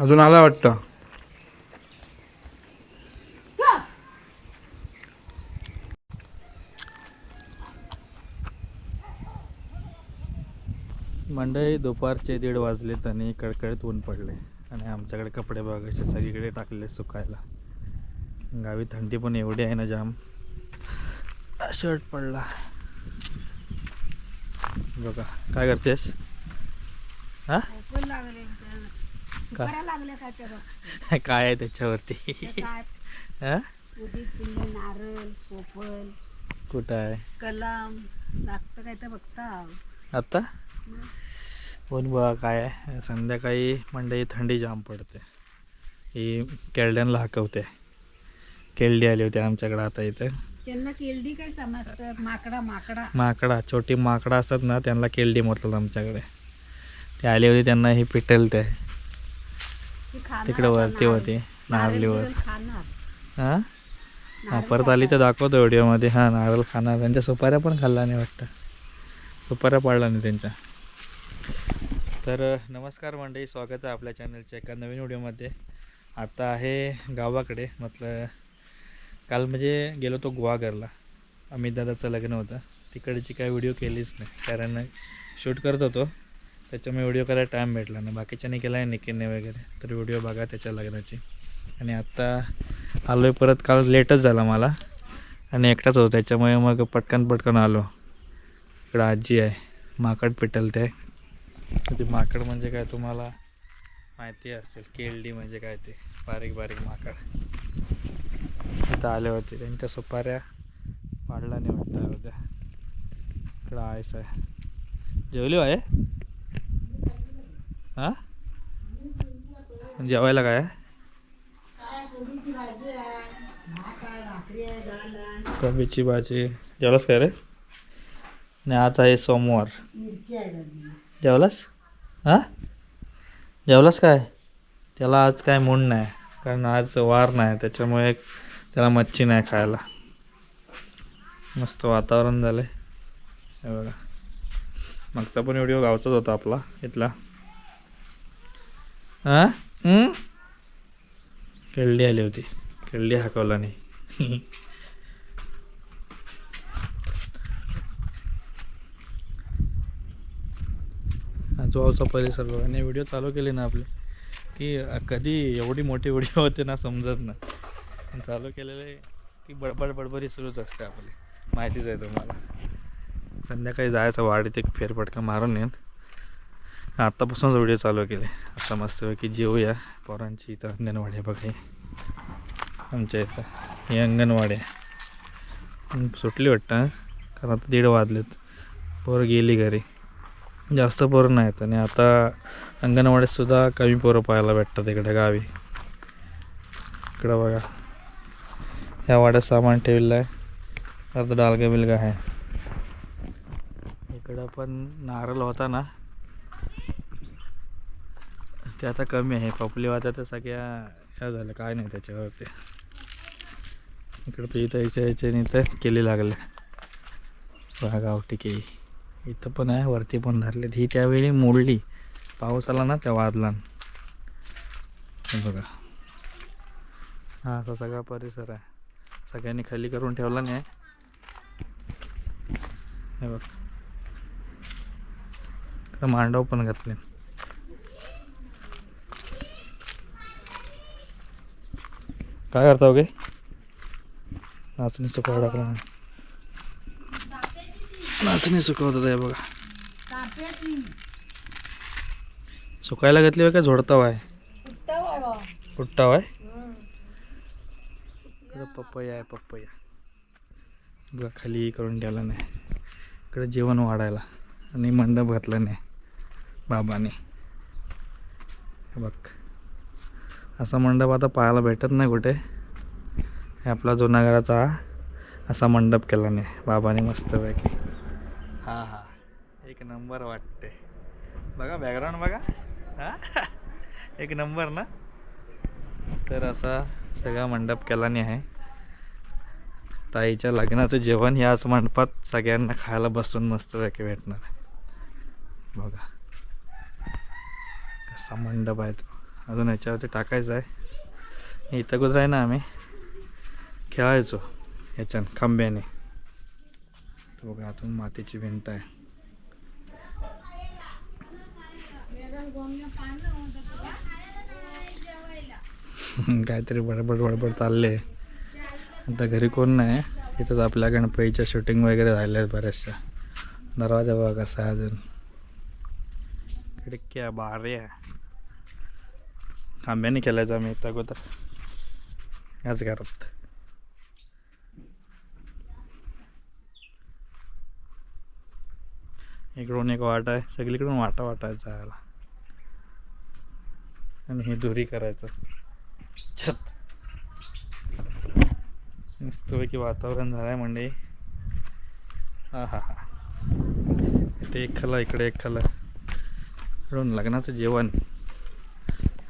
अजून आला वाटतं. मंडळी दुपारचे दीड वाजलेत आणि कडकडीत ऊन पडले आणि आमच्याकडे कपडे बघायचे सगळीकडे टाकले सुकायला. गावी थंडी पण एवढी आहे ना जाम. शर्ट पडला. बघा काय करतेस? हा? लागले काय त्या बघ. काय आहे त्याच्यावरती? ते काय? हा? उडीद पिल्ले नारळ पोपल कुठं आहे? कलम. लागतं काय तर बघता. आता? ऊन बघा काय आहे. संध्याकाळी मंडई थंडी जाम पडते. ही केरड्यांना हाकवते केरडी आली होती आमच्याकडे आता इथं. त्यांना केलडी काय समजतं? माकडा माकडा. माकडा छोटी माकडा असतात ना त्यांना केलडी म्हणतात आमच्याकडे. ते आली होती त्यांना हे पिटल ते ती खाणार तिकडे वरती. होती नारलीवर हां? हां परत आली तर. दाखवतो व्हिडिओमध्ये. हां नारळ खाणार. त्यांच्या सुपाऱ्या पण खाल्ला नाही वाटतं. सुपाऱ्या पाडला नाही त्यांच्या. तर नमस्कार मंडळी. स्वागत आहे आपल्या चॅनलच्या एका नवीन व्हिडिओमध्ये. आता आहे गावाकडे. म्हटलं काल म्हणजे गेलो तो गुहागरला. अमित दादाचं लग्न होतं. तिकडची काय व्हिडिओ केलीच नाही. कारण शूट करत होतो. त्याच्यामुळे व्हिडिओ करायला टाईम भेटला नाही. बाकीच्याने केला आहे निकेने वगैरे. तर व्हिडिओ बघा त्याच्या लग्नाची. आणि आत्ता आलो आहे परत काल लेटच झाला मला. आणि एकटाच होतो. त्याच्यामुळे मग पटकन पटकन आलो. इकडं आजी आहे. माकड पिटल ते माकड म्हणजे काय तुम्हाला माहिती असेल. केळडी म्हणजे काय ते? बारीक बारीक माकड. इथं आले होते. त्यांच्या सुपाऱ्या पाडला नाही वाटतं. उद्या इकडं आहेस आहे. जेवली हो आहे हां? जेवायला काय? आहे कोबीची भाजी. जेवलास काय रे? नाही आज आहे सोमवार. जेवलास? हां? जेवलास काय? त्याला आज काय मूड नाही कारण आज वार नाही त्याच्यामुळे त्याला मच्छी नाही खायला. मस्त वातावरण झालं आहे बघा. मागचा पण व्हिडिओ गावचाच होता आपला इथला. हां? केळडी आली होती. केळडी हाकवला नाही. आजूबाजूचा परिसर बघा. नाही व्हिडिओ चालू केले ना आपले. की कधी एवढी मोठी व्हिडिओ होते ना समजत ना. पण चालू केलेले की बडबड बडबडी सुरूच असते आपली. माहितीच आहे तुम्हाला. संध्याकाळी जायचं वाडीत एक फेरफटका मारून येईन. आत्तापासूनच व्हिडिओ चालू केले आता मस्तपैकी जेवूया पोरांची इथं अंगणवाडी आहे बघा आमच्या इथं. ही अंगणवाडी आहे. सुटली वाटतं कारण आता दीड वाजलेत. पोरं गेली घरी. जास्त पोरं नाहीत आणि आता अंगणवाडीतसुद्धा कमी पोरं पाहायला भेटतात इकडे गावी. इकडं बघा. ह्या वाड्यात सामान ठेवलेलं आहे. अर्ध डालगा बिलगा आहे. इकडं पण नारळ होता ना ते आता कमी आहे. पपली वाचा तर सगळ्या ह्या झाल्या काय नाही त्याच्यावरती. इकडं इथं याच्या याच्याने तर केली लागले. बघा गावठी केळी. इथं पण आहे वरती पण धरले ही त्यावेळी मोडली. पाऊस आला ना त्या वादला हे बघा. हा असा सगळा परिसर आहे. सगळ्यांनी खाली करून ठेवला नाही हे बघ. मांडव पण घातले काय करता गे नाचणी सुकावं टाकला नाचणी सुकवतात आहे बघा. सुकायला घातली होय का? झोडताव आहे कुट्टाव आहे पपया आहे पपया. बघा खाली करून ठेवला नाही. इकडे जेवण वाढायला. आणि मंडप घातला नाही. बाबाने. बघ. असा मंडप आता पाहायला भेटत नाही कुठे. हे आपला जुनागराचा हा असा मंडप केला नाही बाबाने मस्तपैकी. हा हा. एक नंबर वाटते. बघा बॅकग्राऊंड बघा. हा? एक नंबर ना? तर असा सगळा मंडप केला नाही आहे. ताईच्या लग्नाचं जेवण याच मंडपात सगळ्यांना खायला बसून मस्तपैकी भेटणार आहे. बघा. कसा मंडप आहे तो. अजून याच्यावरती टाकायचं आहे. इथं कुठं आहे ना आम्ही? खेळायचो ह्याच्यानं खांब्याने. तो बघा आतून मातीची भिंत आहे. काहीतरी बडबड बडबड चालले आता घरी कोण नाही? इथंच आपल्या गणपतीच्या शूटिंग वगैरे झाल्या आहेत बऱ्याचशा दरवाजा बघा कसा आहे अजून. खिडक्या बाऱ्या खांब्याने केलायचं आम्ही अगोदर. याच घरात. इकडून एक वाट आहे. सगळीकडून वाटा वाटायचा आहे जायला आणि हे दुरी करायचं. छत. मस्तपैकी वातावरण झालं आहे म्हणजे हा हा हा इथे एक खाला इकडे एक खाला. इकडून लग्नाचं जेवण.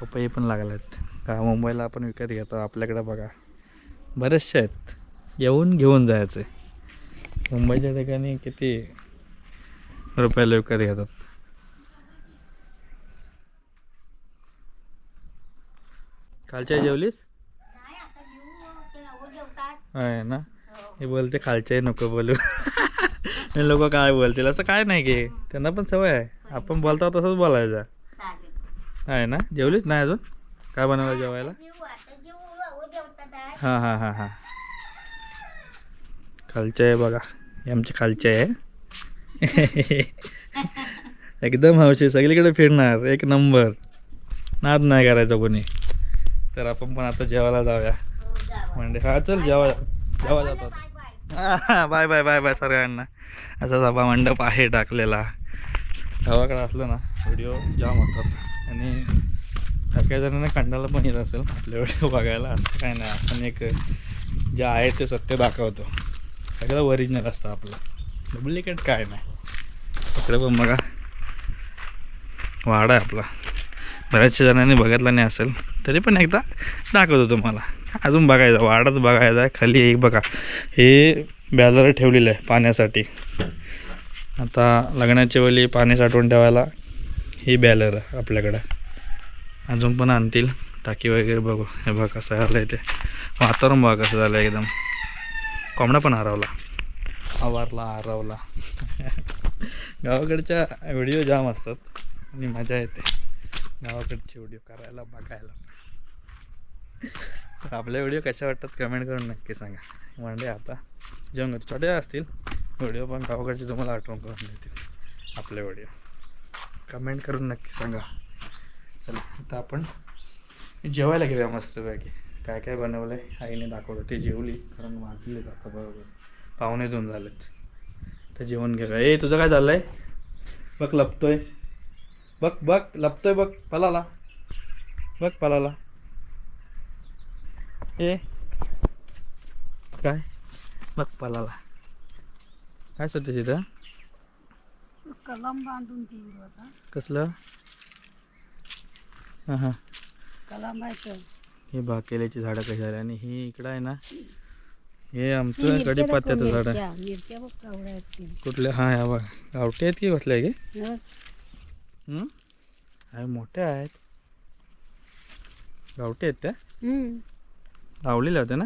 पपई पण लागल्यात का मुंबईला आपण विकत घेतो आपल्याकडे बघा. बरेचसे आहेत. येऊन घेऊन जायचे. मुंबईच्या ठिकाणी किती रुपयाला विकत घेतात? खालच्या जेवलीस? आहे ना? हे. बोलते खालच्याही नको बोलू. लोक काय बोलतील? असं काय नाही की. त्यांना पण सवय आहे. आपण बोलता तसंच बोलायचं. आहे ना? जेवलीच नाही अजून? काय बनवलं जेवायला? हां हां हां हां. खालचे आहे बघा. हे आमचे खालचे आहे. एकदम हौशी. सगळीकडे फिरणार. एक नंबर. नाद नाही करायचा कोणी. तर आपण पण आता जेवायला जाऊया. म्हणजे हा चल जेवा जेवा जातात बाय बाय बाय बाय सगळ्यांना. असा सभा मंडप आहे टाकलेला. गावाकडे असलं ना व्हिडिओ जाम होतात. आणि काही जणांना कंटाळा पण येत असेल. आपल्या व्हिडिओ बघायला असं काय नाही. आपण एक जे आहे ते सत्य दाखवतो. सगळं ओरिजिनल असतं आपलं. डुप्लिकेट काय नाही. इकडे पण बघा. वाडा आहे आपला. बऱ्याचशा जणांनी बघितला नाही असेल. तरी पण एकदा दाखवतो तुम्हाला. अजून बघायचं. वाडाच बघायचा आहे. खाली एक बघा. हे बॅलर ठेवलेलं आहे पाण्यासाठी. आता लग्नाच्या वेळी पाणी साठवून ठेवायला ही बॅलर आपल्याकडं. अजून पण आणतील. टाकी वगैरे बघू. हे बघा कसं आलं आहे ते. वातावरण बघा कसं झालं एकदम. कोंबडा पण हरवला. आवारला हरवला. गावाकडच्या व्हिडिओ जाम असतात. आणि मजा येते. गावाकडचे व्हिडिओ करायला बघायला. तर आपले व्हिडिओ कशा वाटतात कमेंट करून नक्की सांगा. म्हणजे आता. जेवण करतो छोटे असतील. व्हिडिओ पण गावाकडचे तुम्हाला आठवण करून देतील. आपले व्हिडिओ. कमेंट करून नक्की सांगा. चला आता आपण जेवायला घेऊया मस्तपैकी. काय काय बनवलं आहे आईने दाखवलं. ते जेवली कारण वाजले आता बरोबर. पाहुणे दोन झालेत. तर जेवण घेऊया. ए तुझं काय झालं आहे बघ लपतोय. बघ बघ लपतोय बघ पलाला. बघ पलाला. ए काय? बघ पलाला. काय सुटते तिथं? कलम बांधून ठेवलं होता कसलं? हां हां कलम आहे हे बाकेल्याची झाडं कशी झाली. आणि ही इकडं आहे ना हे आमचं कडीपत्त्याचं झाड आहे. मिरच्या. बघ कावड्या आहेत ते. कुठल्या? हां ह्या बघ. गावठी आहेत की कसल्या आहे की? हं? हं? आहे मोठ्या आहेत. गावठी आहेत त्या. लावलेल्या होत्या ना.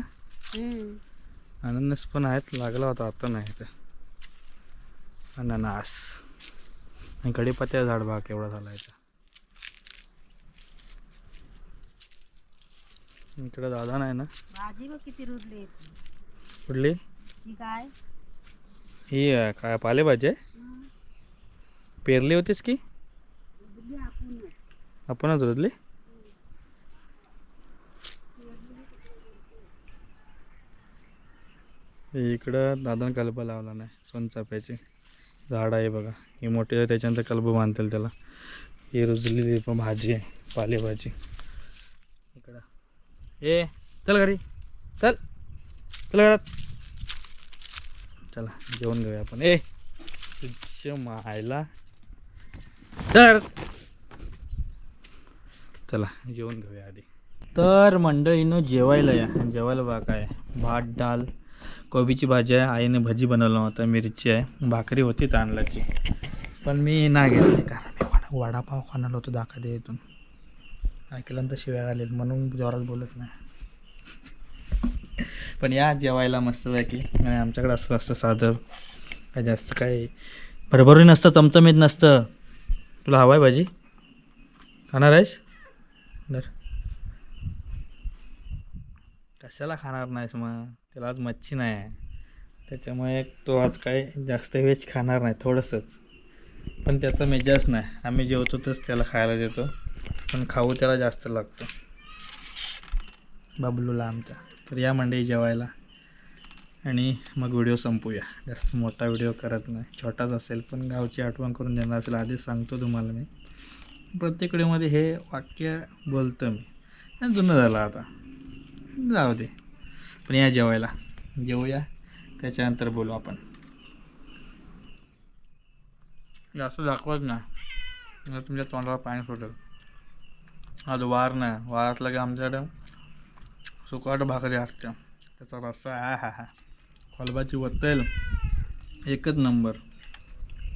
अननस पण आहेत. लागला होता आता नाही तर. अननस आणि कडीपत्त्या झाड बघा केवढा झाला याचा. इकडं दादा नाही ना? भाजी बघ किती रुजले. कुठली? ही काय? ही अं, काय पालेभाजी आहे. पेरली होतीस की? आपणच रोजली? इकडं दादानं कल्ब लावला नाही सोनचाफ्याची. झाड आहे बघा. हे मोठे आहे त्याच्यानंतर कल्ब बांधतील त्याला. ही रुजलेली पण भाजी आहे पालेभाजी. इकडं. ए चल घरी. चल. चल घरात. चला जेवण घेऊया आपण. ए मायला. तर. चला जेवण घेऊया आधी. तर मंडळीनं जेवायला या. जेवायला बघा काय. भात डाल कोबीची भाजी आहे आईने भजी बनवलं होतं मिरची आहे भाकरी होती तांदळाची पण मी नाही घेतली कारण मी वडा वडापाव खाणार होतो दाखा दे इथून ऐकल्यानंतर शिव्या घालेल म्हणून जोरात बोलत नाही. पण या जेवायला मस्त पैकी. आणि आमच्याकडे असं असतं साधं. काय जास्त काय भरभरून नसतं चमचमीत नसतं. तुला हवं आहे भाजी? खाणार आहेस? बरं कशाला खाणार नाहीस मग? त्याला आज मच्छी नाही त्याच्यामुळे तो आज काय जास्त वेज खाणार नाही थोडंसंच. पण त्याचा मेजाच नाही. आम्ही जेवतो तच त्याला खायला देतो. पण खाऊ त्याला जास्त लागतो. बाबलूला आमचा. तर या मंडई जेवायला. आणि मग व्हिडिओ संपूया. जास्त मोठा व्हिडिओ करत नाही. छोटाच असेल पण गावची आठवण करून देणार असेल. आधीच सांगतो तुम्हाला मी. प्रत्येक व्हिडिओमध्ये हे वाक्य बोलतो मी. आणि जुनं झालं आता. जाऊ दे पण या जेवायला. जेवूया. त्याच्यानंतर बोलू आपण. जास्त दाखवत ना. तुमच्या तोंडाला पाणी सुटेल. आज वार नाही. वार असला की आमच्याकडे सुकाट भाकरी असते. त्याचा रस्सा हा हा हा. कोलबाची वत्तेल. एकच नंबर.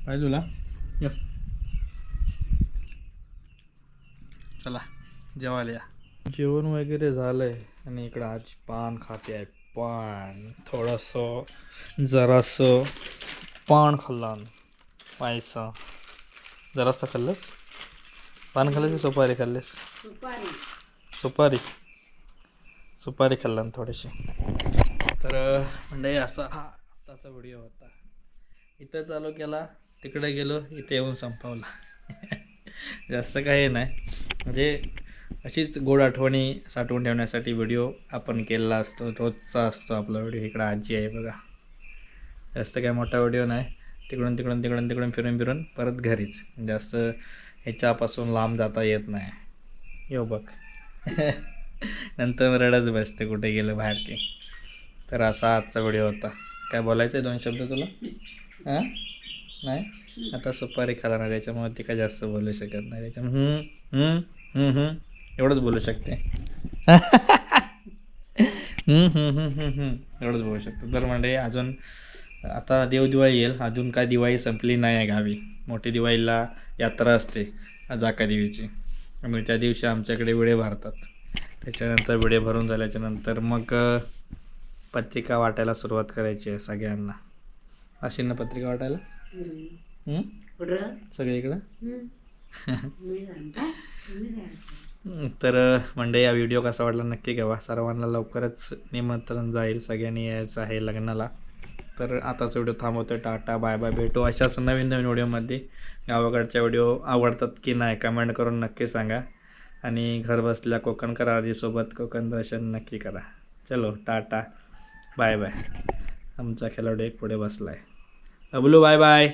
पाहिजे तुला? चला. जेवायला या. जेवण वगैरे झालंय आणि इकडं आज पान खाते आहे. पान थोडंसं जरासं पान खाल्लं पायसा. जरासं खाल्लंस? पान खाल्लंस की सुपारी खाल्लीस? सुपारी. सुपारी. सुपारी खाल्ला ना थोडीशी. तर म्हणजे असा हा आत्ताचा व्हिडिओ होता. इथं चालू केला तिकडे गेलो इथे येऊन संपवला. जास्त काही नाही. म्हणजे अशीच गोड आठवणी साठवून ठेवण्यासाठी व्हिडिओ आपण केलेला असतो. रोजचा असतो आपला व्हिडिओ इकडं आजी आहे बघा. जास्त काय मोठा व्हिडिओ नाही. तिकडून तिकडून तिकडून तिकडून फिरून फिरून परत घरीच. जास्त ह्याच्यापासून लांब जाता येत नाही. येऊ बघ. नंतर रडत बसते कुठे गेलं बाहेर की. तर असा आजचा व्हिडिओ होता. काय बोलायचं आहे दोन शब्द तुला? हां? नाही? आता सुपारी खाला ना त्याच्यामुळे ती काय जास्त बोलू शकत नाही. त्याच्यामुळे एवढंच बोलू शकते. हम्म, हम्म, हम्म, हम्म, हम्म, एवढंच बोलू शकतो. तर म्हणजे अजून आता देवदिवाळी येईल. अजून काय दिवाळी संपली नाही आहे गावी. मोठी दिवाळीला यात्रा असते जाका देवीची. त्यामुळे त्या दिवशी आमच्याकडे विडे भरतात. त्याच्यानंतर विडे भरून झाल्याच्यानंतर मग पत्रिका वाटायला सुरुवात करायची आहे सगळ्यांना. अशी ना पत्रिका वाटायला? हं? सगळीकडं? तर म्हणजे या व्हिडिओ कसा वाटला नक्की घ्यावा सर्वांना लवकरच निमंत्रण जाईल सगळ्यांनी यायचं आहे लग्नाला. तर आताचा व्हिडिओ थांबवतो टाटा बाय बाय भेटू अशाच नवीन नवीन व्हिडिओमध्ये गावाकडच्या व्हिडिओ आवडतात की नाही कमेंट करून नक्की सांगा. आणि घर बसल्या कोकणकर आधीसोबत कोकण दर्शन नक्की करा. चलो टाटा बाय बाय आमचा खेळाडू एक पुढे बसला आहे अबलू बाय बाय